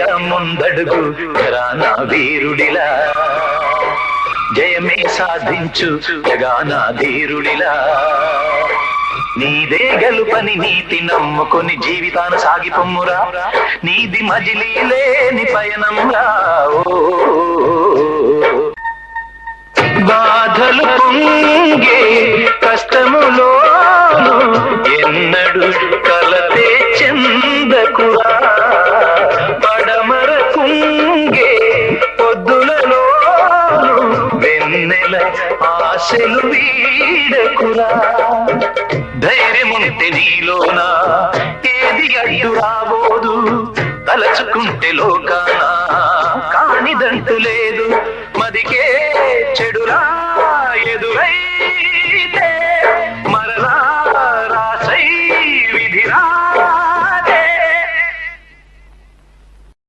వేయరా ముందడుగు జరానా వీరుడిలా జయమే సాధించు జగానా ధీరుడిలా నీదే గలుపని నీతి నమ్ముకొని జీవితాన సాగిపొమ్మురా. నీది మజిలీ లేని పయనంరా. బాధలు పొంగే కష్టములో ఎన్నడు కలతే చెందకురా. ఆశలు వీడకురా? ధైర్యముంటే నీలోనా ఏది అడ్డు రాబోదు? తలచుకుంటే లోకానా కానిదంటూ లేదు. మదికే చెడురా ఎదురైతే